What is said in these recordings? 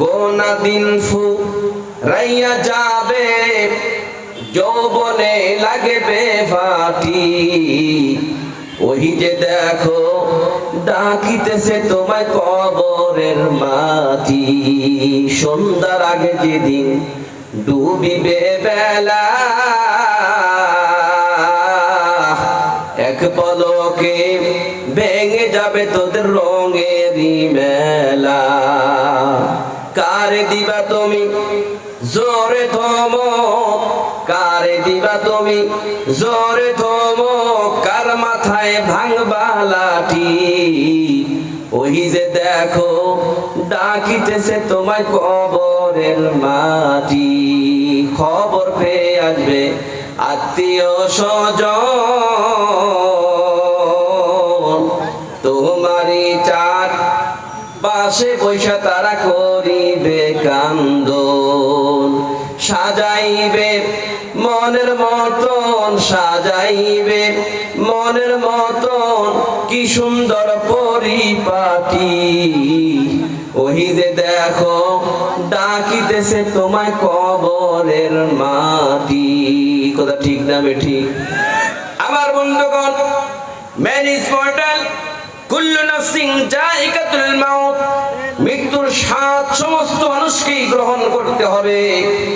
গোনা দিন ফু, রাইয়া যাবে, যৌবনে লাগবে ফাটি ওই যে দেখো, ডাকিতেছে তোমায় কবরের মাটি। সন্ধ্যার আগে যেদিন ডুবিবে বেলা তুমি জোরে থম কার মাথায় ভাঙবা লাঠি ওই যে দেখো, ডাকিতেছে তোমায় কবরের মাটি। খবর পেয়ে আসবে আত্মীয় স্বজন। তোমারই চার পাশে বৈশা তারা করিবে কান্দন। সাজাইবে মনের মতন সাজাইবে, মনের মতন কি সুন্দর পরিপাটি। ওই যে দেখো, ডাকিতেছে তোমায় কবরের মাটি। কথা ঠিক না ঠিক? আমার বন্ধুগণ, ম্যান মর্টাল, কুল্লু নাফসিন জায়গাতুল মাউত, মৃত্যুর স্বাদ সমস্ত মানুষকেই গ্রহণ করতে হবে।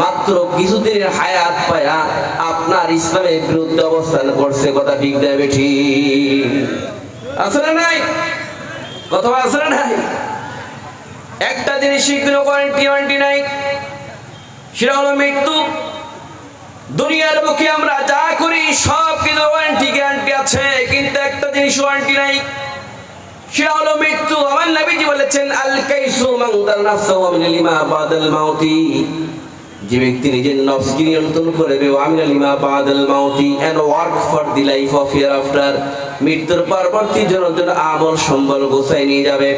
মাত্র কিছুদিনের হায়াত পায়া আপনার ইসলামের বিরুদ্ধে অবস্থান করছে, কথা ঠিক দেবে ঠিক আছে না নাই? কথা আছে না নাই? একটা জিনিসই কোনো ওয়ারেন্টি ওয়ারেন্টি নাই সেটা হলো মৃত্যু। দুনিয়ার মুখে আমরা যা করি, সব কিছু ওয়ারেন্টি গ্যারান্টি আছে, কিন্তু একটা জিনিস ওয়ারেন্টি নাই, সেটা হলো মৃত্যু। আমার নবীজি বলেছেন, আল কাইসু নাফসাহু মিনাল লিমা বাদাল মাউতি। যে ব্যক্তি নিজের নফসকে নিয়ন্ত্রণ করে করবে আমিন লিমা বাদাল মাউতি and work for the life of hereafter মৃত্যুর পরবর্তী জনের জন্য আমল সম্বল গোছায় নিয়ে যাবে।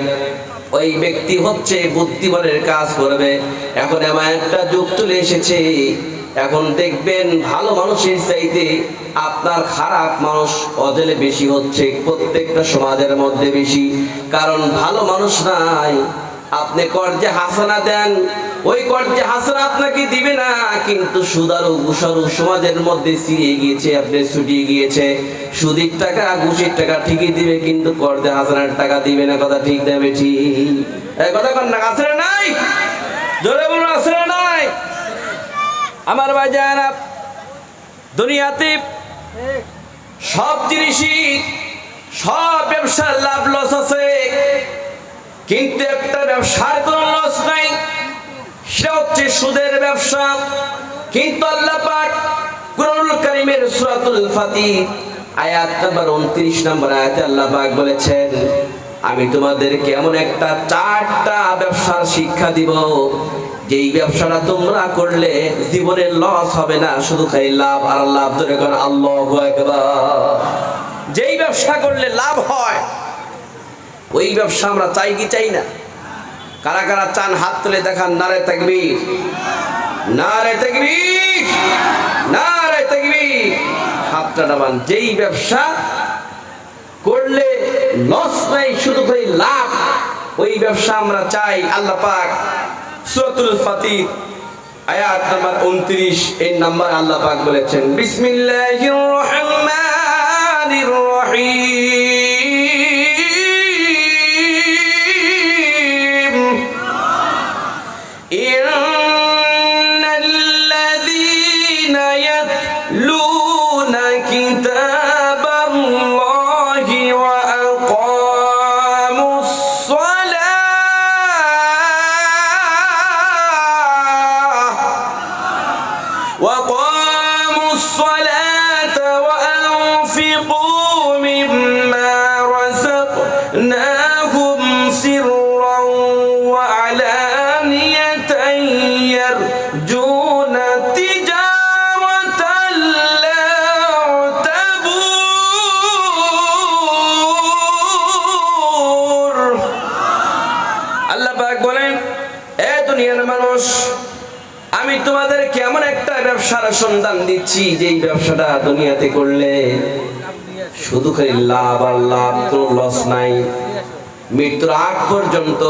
ওই ব্যক্তি হচ্ছে বুদ্ধিমানের কাজ করবে। এখন এমন একটা যুগ চলে এসেছে, এখন দেখবেন ভালো মানুষের চাইতে আপনার খারাপ মানুষ অজলে বেশি হচ্ছে, প্রত্যেকটা সমাজের মধ্যে বেশি। কারণ ভালো মানুষ নাই, আপনি কর্জে হাসানা দেন ওই কর্জে হাসানা আপনাকে দিবে না, কিন্তু সুদারু গুসারু সমাজের মধ্যে ছিঁড়ে গিয়েছে আপনি ছুটিয়ে গিয়েছে। সুদির টাকা ঘুষির টাকা ঠিকই দিবে, কিন্তু কর্জে হাসানার টাকা দিবে না, কথা ঠিক দেবে ঠিক। এই কথা কন না আছে নাই? জোরে বলুন আছে নাই? আমার ভাই না দুনিয়াতে সব জিনিসই, সব ব্যবসার লাভ লস আছে। কিন্তু একটা ব্যবসার কোনো লস নাই। সেটা হচ্ছে সুদের ব্যবসা। কিন্তু আল্লাহ পাক কুরআনুল কারীমের সূরাতুল ফাতির আয়াত নাম্বার 29 নম্বর আয়াতে আল্লাহ পাক বলেছেন, আমি তোমাদেরকে এমন একটা চারটা ব্যবসার শিক্ষা দিব। যেই ব্যবসাটা তোমরা করলে জীবনে লস হবে না, শুধু খাই লাভ আর লাভ ধরে কোন আল্লাহু যেই ব্যবসা করলে লাভ হয়, ওই ব্যবসা আমরা চাই কি চাই না? কারা কারা চান হাত তুলে দেখান নারে তাকবীর? নারে তাকবীর! নারে তাকবীর! হাতটা ডাবান যেই ব্যবসা করলে লস নাই, শুধু খালি লাভ, ওই ব্যবসা আমরা চাই। আল্লাহ পাক সূরাতুল ফাতির আয়াত নাম্বার 29 এই নাম্বার আল্লাহ পাক বলেছেন, বিসমিল্লাহির রহমানির রহিম। সন্ধান দিচ্ছি যে এই ব্যবসাটা দুনিয়াতে করলে। শুধু খালি লাভ আর লাভ, কোনো লস নাই। মৃত্যুর আগ পর্যন্ত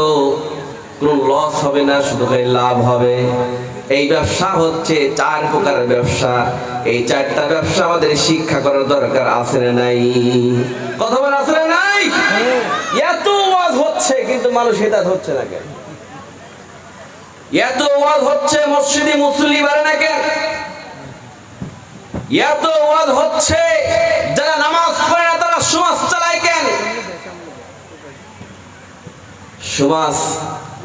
কোনো লস হবে না, শুধু খালি লাভ হবে। এই ব্যবসা হচ্ছে চার প্রকারের ব্যবসা। এই চারটা ব্যবসা আমাদের শিক্ষা করার দরকার, আছে না নাই? কথা বলা আছে না নাই? এত ওয়াজ হচ্ছে, কিন্তু মানুষ হেদাত হচ্ছে না কেন? এত ওয়াজ হচ্ছে, মসজিদে মুসলি বাড়ে না কেন? এত ওয়াজ হচ্ছে, যারা নামাজ পড়ে না তারা সমাজ চালায় কেন? সমাজ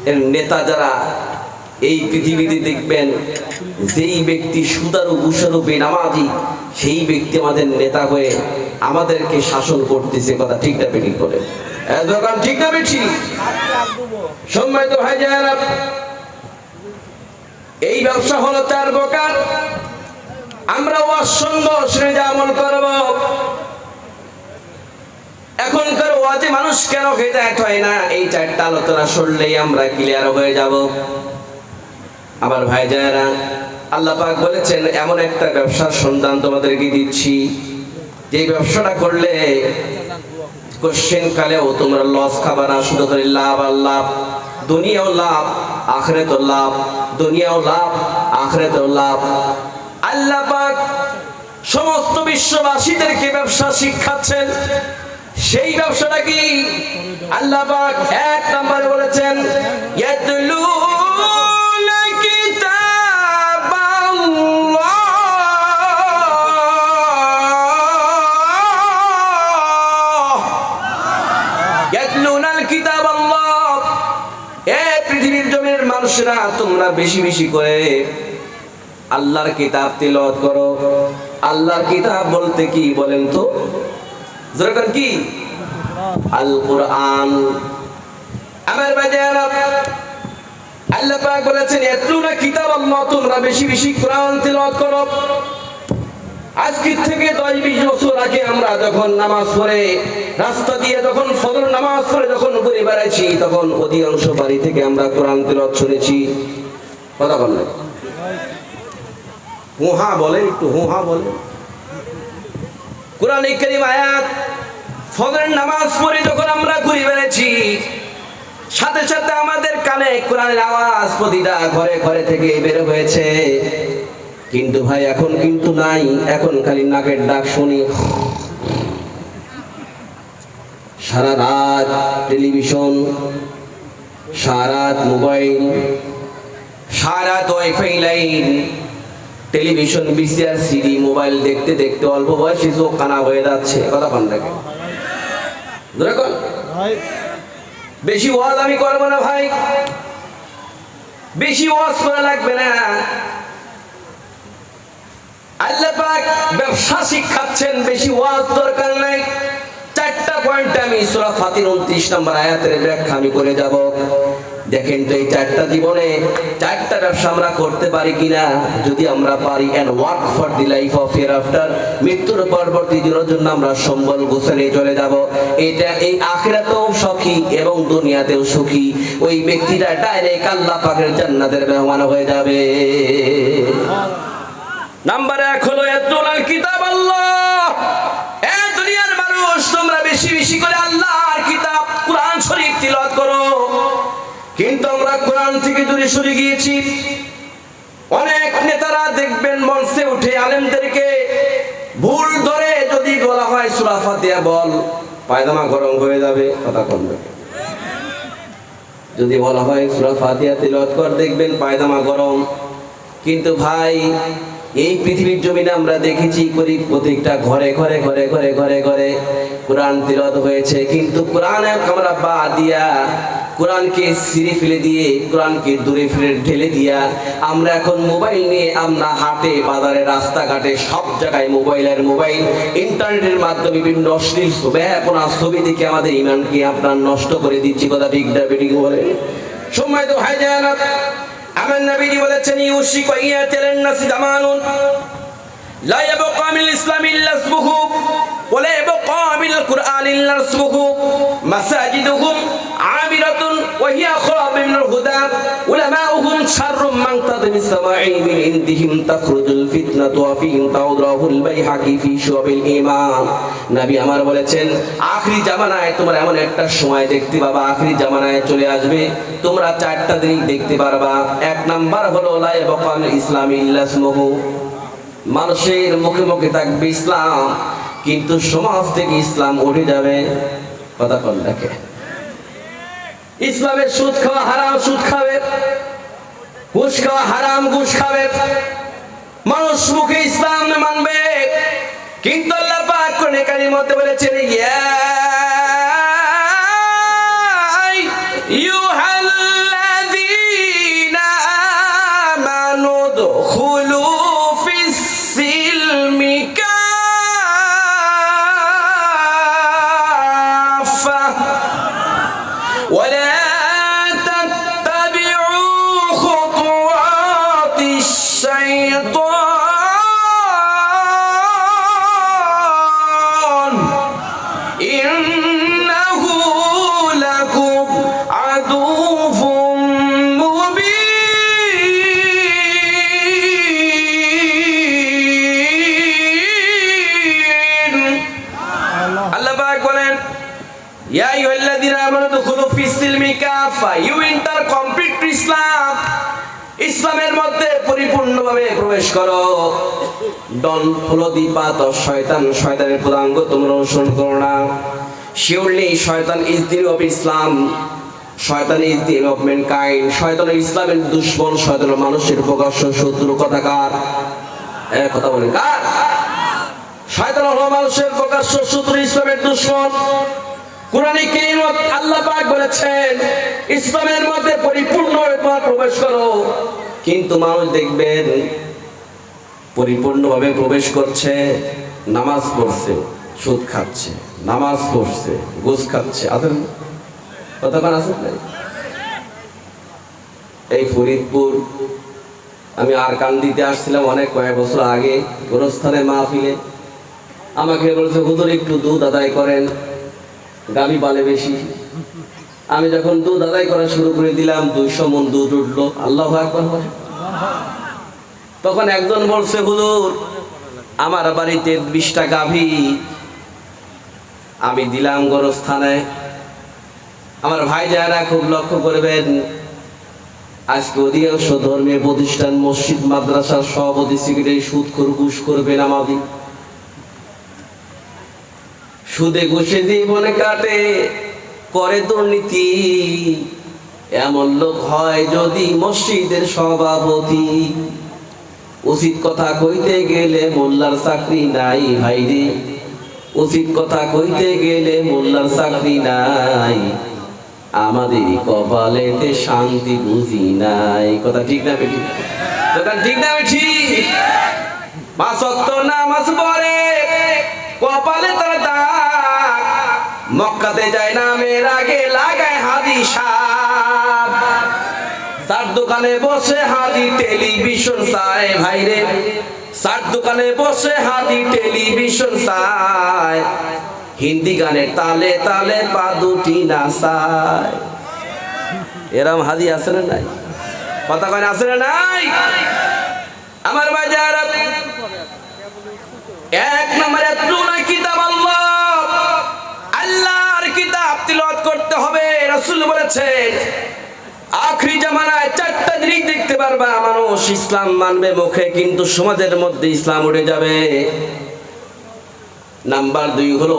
এর নেতা যারা এই পৃথিবীতে দেখবেন, যেই ব্যক্তি সুদারু উসারু বেনামাজি, সেই ব্যক্তি আমাদের নেতা হয়ে আমাদেরকে শাসন করতেছে, কথা ঠিক না বেঠিক করে দোকান ঠিক না বেঠি সম্মানিত ভাই যারা এই ব্যবসা হলো চার প্রকার। আমরা ওয়াজ শুনে যে আমল করব। এখনকার ওয়াজে মানুষ কেন হেদায়ত হয় না? এই চারটা আলোচনা শুনলেই আমরা ক্লিয়ার হয়ে যাব। আমার ভাই যারা আল্লাহ পাক বলেছেন, এমন একটা ব্যবসার সন্ধান তোমাদেরকে দিচ্ছি। যে ব্যবসাটা করলে কোশ্চেন কালেও তোমরা লস খাবা না শুধু করে লাভ আর লাভ, দুনিয়াও লাভ আখরেতো লাভ, দুনিয়াও লাভ আখরেতো লাভ। আল্লাহ পাক সমস্ত বিশ্ববাসীদেরকে ব্যবসা শিখাচ্ছেন সেই ব্যবসাটা কি? আল্লাহ পাক এক নম্বরে বলেছেন জমির মানুষরা তোমরা বেশি বেশি করে আল্লাহর কিতাব তিলত করো। আল্লাহর কিতাব বলতে কি বলেন তো? যেরকম কি? আল কোরআন আমার বাজার আল্লাহ পাক বলেছেন এতলুনা কিতাব আল্লাহ তোমরা বেশি বেশি কোরআন তিলত করো। আজকে থেকে দশ বিশ বছর আগে আমরা যখন নামাজ পড়ে, রাস্তা দিয়ে যখন ফজর নামাজ পড়ে, যখন ঘুরে বেড়াইছি, তখন অধিকাংশ বাড়ি থেকে আমরা কোরআন তিলত শুনেছি। কথা বললেন হুহা বলেন একটু হুহা বলেন কোরআন করিম আয়াত, ফজরের নামাজ পড়ে যখন আমরা ঘুরে বেড়েছি সাথে সাথে আমাদের কানে কোরআনের আওয়াজ প্রতিটা ঘরে ঘরে থেকে বের হয়েছে। কিন্তু ভাই, এখন কিন্তু নাই, এখন খালি নাকের ডাক শুনি। সারা রাত টেলিভিশন, সারা রাত মোবাইল, সারা রাত wifi line television VCR CD mobile দেখতে দেখতে অল্প বয়সে চোখ কানা হয়ে যাচ্ছে। কথা কোন? দেখে বেশি ওয়াজ আমি করব না ভাই। বেশি ওয়াজ করা লাগবে না। আল্লাহ পাক ব্যবসা শিখাচ্ছেন বেশি ওয়াজ দরকার নাই। চারটা পয়েন্ট আমি সূরা ফাতির 29 নম্বর আয়াতের ব্যাখ্যা আমি করে যাব। দেখেন তো এই চারটা জীবনে চারটা ব্যবসা আমরা করতে পারি কিনা? যদি আমরা পারি and work for the life of hereafter মৃত্যুর পরবর্তী দিনের জন্য আমরা সম্বল গোছানে চলে যাব। এটা এই আখিরাতেও সুখী এবং দুনিয়াতেও সুখী। ওই ব্যক্তিটা ডাইরেক্ট আল্লাহ পাকের জান্নাতের মেহমান হয়ে যাবে। নাম্বার এক হলো, এতুলাল কিতাব আল্লাহ। এ দুনিয়ার মানুষ, তোমরা বেশি বেশি করে আল্লাহর কিন্তু আমরা কোরআন থেকে দূরে সরে গিয়েছি। অনেক নেতারা দেখবেন মঞ্চে উঠে আলেমদেরকে ভুল ধরে যদি বলা হয়, সূরা ফাতিহা বল পায়দামা গরম হয়ে যাবে, কথা কম যদি বলা হয়, সূরা ফাতিহা তিলাওয়াত কর, দেখবেন পায়দামা গরম। কিন্তু ভাই, এই পৃথিবীর জমিনে আমরা দেখেছি করি প্রত্যেকটা ঘরে ঘরে ঘরে ঘরে ঘরে ঘরে কোরআন তিলত হয়েছে। কিন্তু কোরআনে আমরা বা দিয়া কোরআনকে সিঁড়ি ফেলে দিয়ে, কোরআনকে দূরে ফেলে ঢেলে দিয়া আমরা এখন মোবাইল নিয়ে আমরা হাটে, বাজারে, রাস্তাঘাটে সব জায়গায় মোবাইলের মোবাইল, ইন্টারনেটের মাধ্যমে বিভিন্ন অশ্লীল ব্যাপনা ছবি দেখে আমাদের ইমানকে আপনার নষ্ট করে দিচ্ছি। কথা ঠিক না বেটিং বলে সময় তো হয় যায় না। আমার নবীজি বলেছেন মিল ইসলাম ইল্লা ইসমুহু ওয়া লা ইয়াবকা কুরআন ইল্লা ইসমুহু মাসাজিদুহুম আমিরাতুন আমার বলেছেন, আখরি জামানায় তোমরা এমন একটা সময় দেখতে পাবা, আখরি জামানায় চলে আসবে। তোমরা চারটা দেখতে পারবা। এক নাম্বার হলো ইসলাম ইল্লা ইসমুহু। মানুষের মুখে মুখে থাকবে ইসলাম, কিন্তু সমাজ থেকে ইসলাম উঠে যাবে। কথা কল দেখে। ইসলামের সুদ খাওয়া হারাম, সুদ খাবে। ঘুষ খাওয়া হারাম, ঘুষ খাবে। মানুষ মুখে ইসলাম মানবে। কিন্তু আল্লাহ পাক কোরআনে কারিমের মধ্যে বলেছেন, ইয়া পাক বলেন ইউ কমপ্লিট ইসলাম ইসলামের মধ্যে পরিপূর্ণভাবে প্রবেশ করো। ডন শয়তান। শয়তানের পদাঙ্গ তোমরা অনুসরণ করো না। শয়তান ইজ দি অফ ইসলাম শয়তান ইজ দি অফ শয়তান ইসলামের দুশ্মন। শয়তান মানুষের প্রকাশ্য শত্রু কথাকার। কথা বলেন কার? প্রকাশ্য ইসলামের ইসলামের মধ্যে পরিপূর্ণভাবে তোমার প্রবেশ কিন্তু মানুষ দেখবেন, পরিপূর্ণভাবে প্রবেশ করছে, নামাজ পড়ছে, সুদ খাচ্ছে, নামাজ পড়ছে গোস খাচ্ছে। আছেন? কতক্ষণ আছেন এই ফরিদপুর, আমি আর কান দিতে আসছিলাম অনেক কয়েক বছর আগে, গোরস্থানের মাহফিলে। আমাকে বলছে, হুজুর, একটু দুধ আদায় করেন। গাভী পালে বেশি। আমি যখন দুধ আদায় করা শুরু করে দিলাম, দুইশো মন দুধ উঠল। আল্লাহ তখন একজন বলছে, হুজুর, আমার বাড়িতে বিশটা গাভী। আমি দিলাম গোরস্থানে। আমার ভাই যারা খুব লক্ষ্য করবেন, আজকে অধিকাংশ ধর্মীয় প্রতিষ্ঠান মসজিদ, মাদ্রাসার সভাপতি, সেক্রেটারি সুদ ঘুষ করবে নামাজি। সুদে ঘুষে জীবনে কাটে, করে দুর্নীতি। এমন লোক হয় যদি মসজিদের সভাপতি। উচিত কথা কইতে গেলে মোল্লার চাকরি নাই ভাই রে। উচিত কথা কইতে গেলে মোল্লার চাকরি নাই। আমাদের কপালেতে শান্তি বুঝি নাই। কথা ঠিক না বেটি কথা ঠিক না বেটি পাঁচ ওয়াক্ত নামাজ পড়ে, কপালে তার দাগ মক্কাতে যায় না, মেয়ের আগে লাগায় হাদি সাপ। তার দোকানে বসে হাদি টেলিভিশন চায় ভাইরে সার দোকানে বসে হাদি টেলিভিশন চায়। হিন্দি গানের তালে তালে পা দুটি নাচায়। এরম হাদি আছে না নাই? কথা কয় আছে না নাই? আমার বাজার এক নম্বরে করতে হবে, রাসূল বলেছেন, আখরি জামানায় চারটা জিনিস দেখতে পারবা, মানুষ ইসলাম মানবে মুখে, কিন্তু সমাজের মধ্যে ইসলাম উঠে যাবে। নাম্বার দুই হলো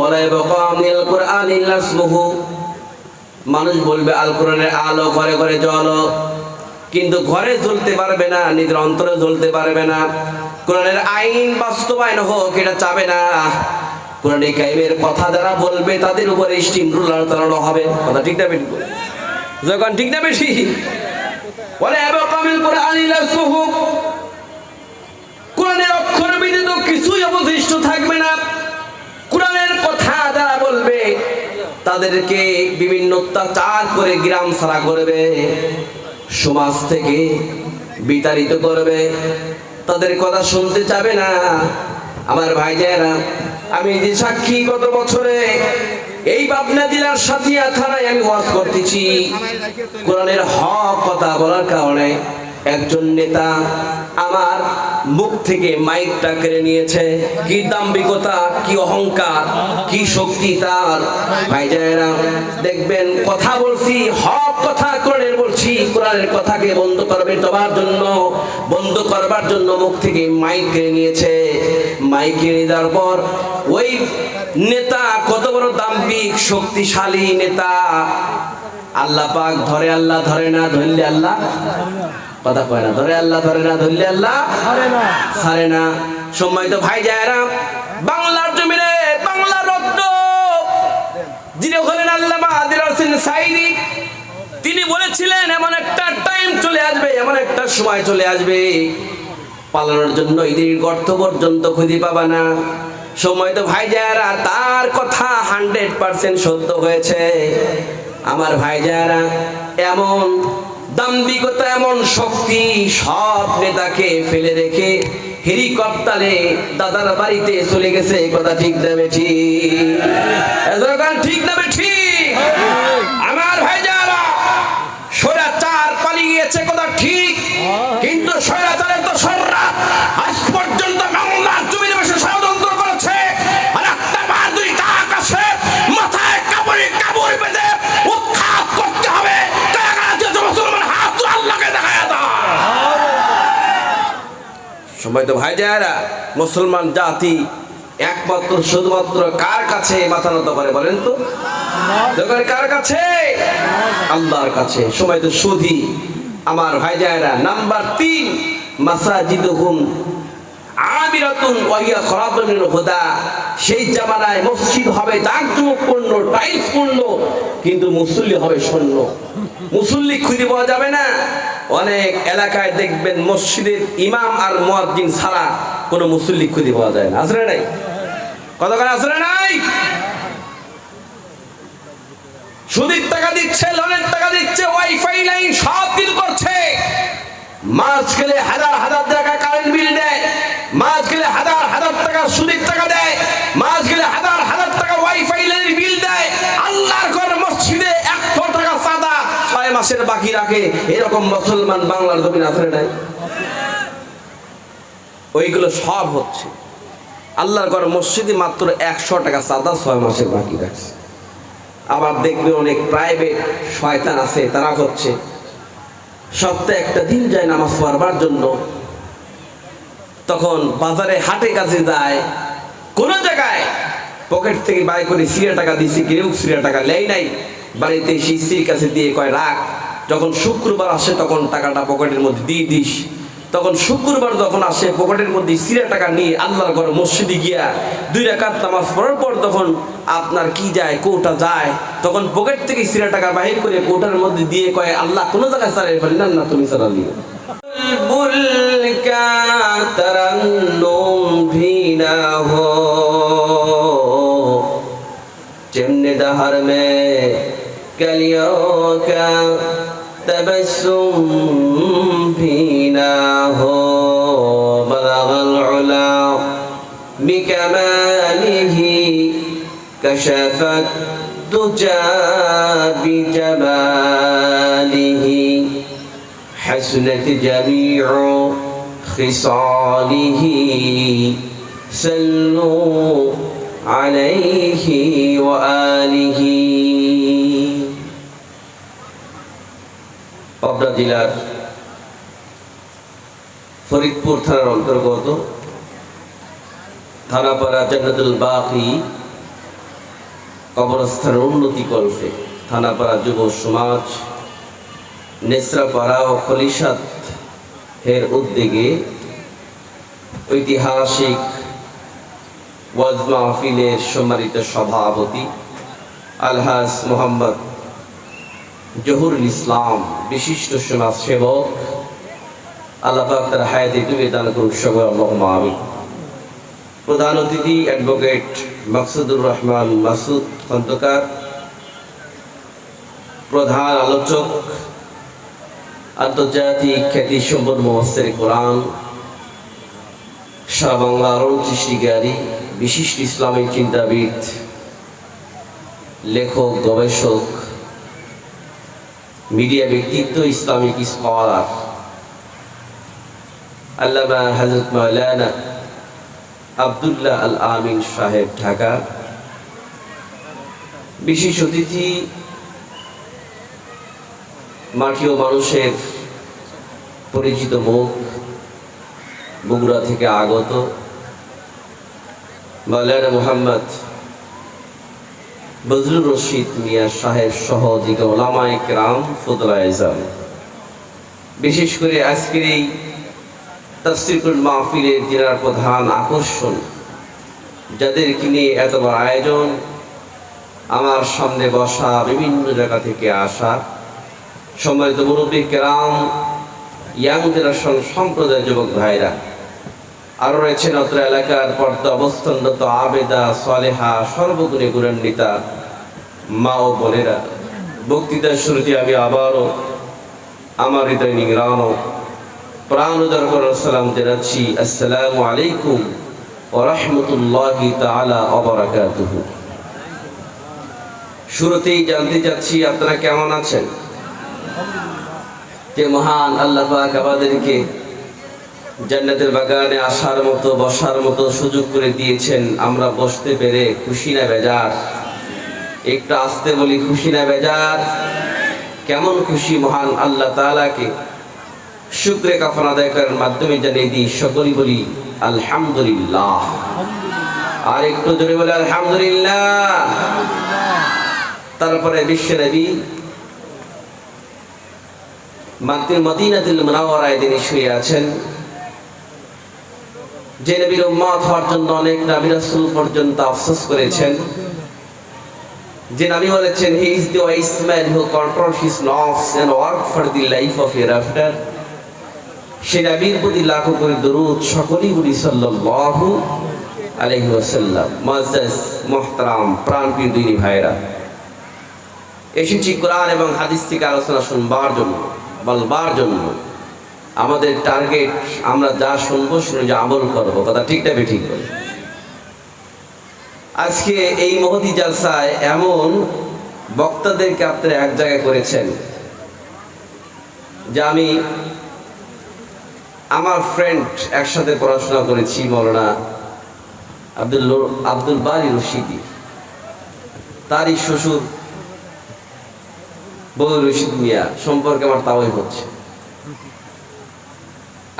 মানুষ বলবে, আল কোরআনের আলো ঘরে ঘরে জ্বলো, কিন্তু ঘরে জ্বলতে পারবে না, নিজের অন্তরে জ্বলতে পারবে না। কোরআনের আইন বাস্তবায়ন হোক, এটা চাবে না। কোরআনে কাইমের কথা যারা বলবে, তাদের উপরে স্টিম রুলার চালানো হবে। কথা ঠিক না বেটি? যখন ঠিক না বেশি বলে এবার কামিল করে আনিলা সুহু কোরআনের অক্ষর ব্যতীত কিছুই অবশিষ্ট থাকবে না। কোরআনের কথা যারা বলবে, তাদেরকে বিভিন্ন অত্যাচার করে গ্রাম ছাড়া করবে, সমাজ থেকে বিতাড়িত করবে। তাদের কথা শুনতে চাবে না। আমার ভাই যারা আমি যে সাক্ষী গত বছরে এই পাবনা জেলার সাথিয়া থানায় আমি ওয়াজ করতেছি। কোরআনের হক কথা বলার কারণে একজন নেতা আমার মুখ থেকে মাইকটা কেড়ে নিয়েছে। কি দাম্ভিকতা, কি অহংকার, কি শক্তি তার। ভাইজায়েরা দেখবেন, কথা বলছি, হক কথা কোরআনের বলছি কোরআনের কথাকে বন্ধ করবে দেওয়ার জন্য বন্ধ করবার জন্য মুখ থেকে মাইক কেড়ে নিয়েছে। মাইক কেড়ে দেওয়ার পর ওই নেতা কত বড় দাম্পিক শক্তিশালী নেতা। আল্লাহ পাক ধরে আল্লাহ ধরে না ধরলে আল্লাহ? কথা কয় না ধরে আল্লাহ ধরে না ধরলে আল্লাহ? ছাড়ে না। সময় তো ভাই যায়রা বাংলার জমিনে বাংলার রত্ন যিনি হলেন আল্লাহ আদিল হোসেন সাইদি। তিনি বলেছিলেন, এমন একটা টাইম চলে আসবে, এমন একটা সময় চলে আসবে। পালানোর জন্য ঈদের গর্ত পর্যন্ত খুঁজে পাবা না। সময় তো ভাই যারা তার কথা হান্ড্রেড পার্সেন্ট সত্য হয়েছে। আমার ভাই যারা এমন দাম্ভিকতা, এমন শক্তি সব নেতাকে ফেলে রেখে হেলিকপ্টারে দাদার বাড়িতে চলে গেছে, কথা ঠিক দেবে ঠিক। ঠিক দেবে ঠিক আমার ভাই যারা স্বৈরাচার পালিয়ে গিয়েছে কথা ঠিক কিন্তু তো আজ পর্যন্ত বসে মাথায় মুসলমান সময় তো ভাই মুসলমান জাতি একমাত্র, শুধুমাত্র কার কাছে মাথা নত করে বলেন তো? কার কাছে? আল্লাহর কাছে। সময় তো সুধি আমার ভাই যায়রা নাম্বার তিন মাসাজিদ হুম আমিরাতুন ওয়াহিয়া খরাবুল হুদা। সেই জামানায় মসজিদ হবে জাঁকজমকপূর্ণ টাইলস পূর্ণ কিন্তু মুসল্লি হবে শূন্য। মুসল্লি খুঁজে পাওয়া যাবে না। অনেক এলাকায় দেখবেন মসজিদের ইমাম আর মুয়াজ্জিন ছাড়া কোনো মুসল্লি খুঁজে পাওয়া যায় না। আসলে নাই? কতক্ষণ আসলে নাই? সুদের টাকা দিচ্ছে লোনের টাকা দিচ্ছে ওয়াইফাই লাইন সব কিছু করছে। মাস গেলে হাজার হাজার টাকা কারেন্ট বিল দেয়। মাস গেলে হাজার হাজার টাকা সুদের টাকা দেয়। মাস গেলে হাজার হাজার টাকা ওয়াইফাই লাইনের বিল দেয়। আল্লাহর ঘর মসজিদে একশো টাকা চাঁদা ছয় মাসের বাকি রাখে। এরকম মুসলমান বাংলার জমিন আছে নাই? ওইগুলো সব হচ্ছে। আল্লাহর ঘর মসজিদে মাত্র একশো টাকা চাঁদা ছয় মাসের বাকি রাখছে। আবার দেখবে অনেক প্রাইভেট শয়তান আছে, তারা হচ্ছে সপ্তাহে একটা দিন যায় নামাজ পড়বার জন্য। তখন বাজারে হাটে কাজে যায়, কোন জায়গায় পকেট থেকে বাই করে সিরা টাকা দিছি, কেউ সিরা টাকা লেই নাই। বাড়িতে সেই স্ত্রীর কাছে দিয়ে কয়, রাখ, যখন শুক্রবার আসে তখন টাকাটা পকেটের মধ্যে দিয়ে দিস। তখন শুক্রবার যখন আসে, পকেটের মধ্যে সিরা টাকা নিয়ে আল্লাহর ঘরে মসজিদে গিয়া দুই রাকাত নামাজ পড়ার পর তখন আপনার কি যায়, কোটা যায়? তখন পকেট থেকে সিরা টাকা বাহির করে কোটার মধ্যে দিয়ে কয়, আল্লাহ, কোনো জায়গায় সারাই ফেলি না না তুমি চালা দিও। চেমনে দাহার মে কালিও তবসুম ভি معناه بلغ العلا بكماله كشف الدجى بجماله. حسنت جميع خصاله سلوا عليه وآله. পাবনা دلال ফরিদপুর থানার অন্তর্গত থানাপাড়া জান্নাতুল বাকি কবরস্থানের উন্নতি কল্পে থানাপাড়া যুব সমাজ নেসরাপাড়া ও খলিশাত এর উদ্যোগে ঐতিহাসিক ওয়াজ মাহফিলের সম্মানিত সভাপতি আলহাজ মোহাম্মদ জহুরুল ইসলাম, বিশিষ্ট সমাজ সেবক আল্লাহ পাক তার হায়াতে ডুবে দান করুক, সবাই আল্লাহ আমি প্রধান অতিথি অ্যাডভোকেট মাকসুদুর রহমান মাসুদ খন্দকার, প্রধান আলোচক, আন্তর্জাতিক খ্যাতি সম্পন্ন মোহাম্মদ কোরআন, সারা বাংলার সৃষ্টিকারী বিশিষ্ট ইসলামিক চিন্তাবিদ, লেখক, গবেষক, মিডিয়া ব্যক্তিত্ব, ইসলামিক স্কলার। আল্লামা হজরত মৌলানা আবদুল্লাহ আল আমিন সাহেব ঢাকা। বিশেষ অতিথি মাটি মানুষের পরিচিত মুখ, বগুড়া থেকে আগত মাওলানা মোহাম্মদ বজরুল রশিদ মিয়া সাহেব সহ দিকে ওলামায় কেরাম ফতুল আজম বিশেষ করে আজকের এই তফসিরুল মাহফিলের জেলার প্রধান আকর্ষণ, যাদেরকে নিয়ে এত বড় আয়োজন, আমার সামনে বসা বিভিন্ন জায়গা থেকে আসা সম্মানিত মুরব্বী কেরাম, ইয়াং জেনারেশন সম্প্রদায় যুবক ভাইরা আরও রয়েছেন অত্র এলাকার পর্দা অবস্থানরত আবেদা, সলেহা, সর্বগুণে গুণান্বিতা মা ও বোনেরা। বক্তৃতার শুরুতে আমি আবারও আমার হৃদয় নিংরানো প্রাণ উদার করার সালাম জানাচ্ছি। আসসালামু আলাইকুম ও রহমতুল্লাহি তালা অবরাকাতুহু শুরুতেই জানতে চাচ্ছি আপনারা কেমন আছেন? যে মহান আল্লাহ পাক আমাদেরকে জান্নাতের বাগানে আসার মতো, বসার মতো সুযোগ করে দিয়েছেন। আমরা বসতে পেরে খুশি না বেজার। একটু আসতে বলি, খুশি না বেজার? কেমন খুশি মহান আল্লাহ তাআলাকে? শুক্রে কাফন আদায় করার মাধ্যমে জানিয়ে দিই সকলেই বলি, আলহামদুলিল্লাহ। আর একটু জোরে বলে, আলহামদুলিল্লাহ। তারপরে বিশ্ব নবী তিনি শুয়ে আছেন। যে নবীর উম্মত হওয়ার জন্য অনেক নবী রাসূল পর্যন্ত আফসোস করেছেন। যে নবী বলেছেন he is the wise man who control his নফস and work for the life of after সে নবীর প্রতি লাখো করে দরুদ সকলেই বলি সাল্লাল্লাহু আলাইহি ওয়াসাল্লাম। মুআজ্জাজ মুহতারাম, প্রাণপ্রিয় দিনী ভাইরা এসেছি কোরআন এবং হাদিস থেকে আলোচনা শুনবার জন্য, বলবার জন্য। আমাদের টার্গেট, আমরা যা শুনব শুনে যে আমল করব, কথা ঠিকটা ঠিক বলে। আজকে এই মহতি জালসায় এমন বক্তাদেরকে আপনারা এক জায়গায় করেছেন, যে আমি আমার ফ্রেন্ড একসাথে পড়াশোনা করেছি, মৌলানা আব্দুল আব্দুল বারি রশিদি। তারই শ্বশুর বউ রশিদ মিয়া, সম্পর্কে আমার তাওই হচ্ছে।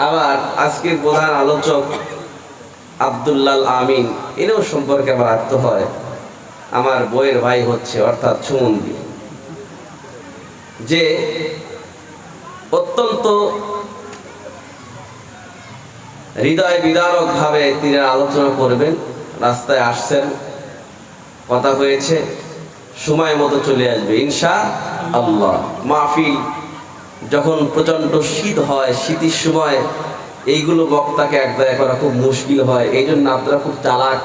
আবার আজকের প্রধান আলোচক আবদুল্লাল আমিন এনেও সম্পর্কে আমার আত্ম হয় আমার বইয়ের ভাই হচ্ছে, অর্থাৎ সুমন্দি যে অত্যন্ত হৃদয় বিদারক ভাবে তিনি আলোচনা করবেন, রাস্তায় আসছেন, কথা হয়েছে, সময় মতো চলে আসবে ইনশা আল্লাহ মাহফিল যখন প্রচণ্ড শীত হয়, শীতের সময় এইগুলো বক্তাকে এক জায়গায় করা খুব মুশকিল হয় এই জন্য আপনারা খুব চালাক।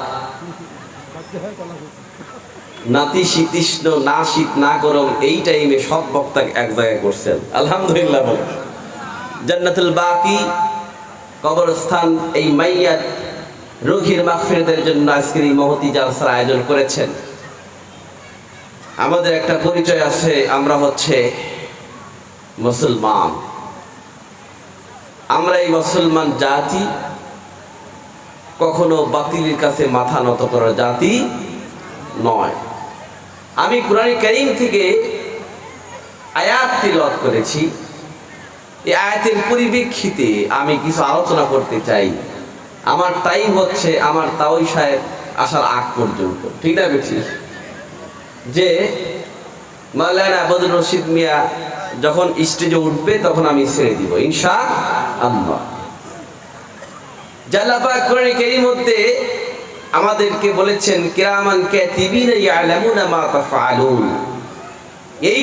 নাতি শীতিষ্ণ না শীত, না গরম, এই টাইমে সব বক্তাকে এক জায়গায় করছেন। আলহামদুলিল্লাহ জান্নাতুল বাকি কবরস্থান এই মাইয়াত রোগীর মাগফিরাতের জন্য আজকের এই মহতি জালসার আয়োজন করেছেন। আমাদের একটা পরিচয় আছে, আমরা হচ্ছে মুসলমান। আমরা এই মুসলমান জাতি কখনো বাতিলের কাছে মাথা নত করার জাতি নয়। আমি কোরআন করিম থেকে আয়াত তিলত করেছি। এই আয়াতের পরিপ্রেক্ষিতে আমি কিছু আলোচনা করতে চাই। আমার টাইম হচ্ছে আমার তাওই সাহেব আসার আগ পর্যন্ত। ঠিক না বেশি যে মাওলানা আবদুল রশিদ মিয়া যখন স্টেজে উঠবে তখন আমি ছেড়ে দিব ইনশা আল্লাহ জাল্লাপাক কোরআন কেরির মধ্যে আমাদেরকে বলেছেন, কিরামান কাতিবিনা ইয়ালামুনা মা তাফআলুন। এই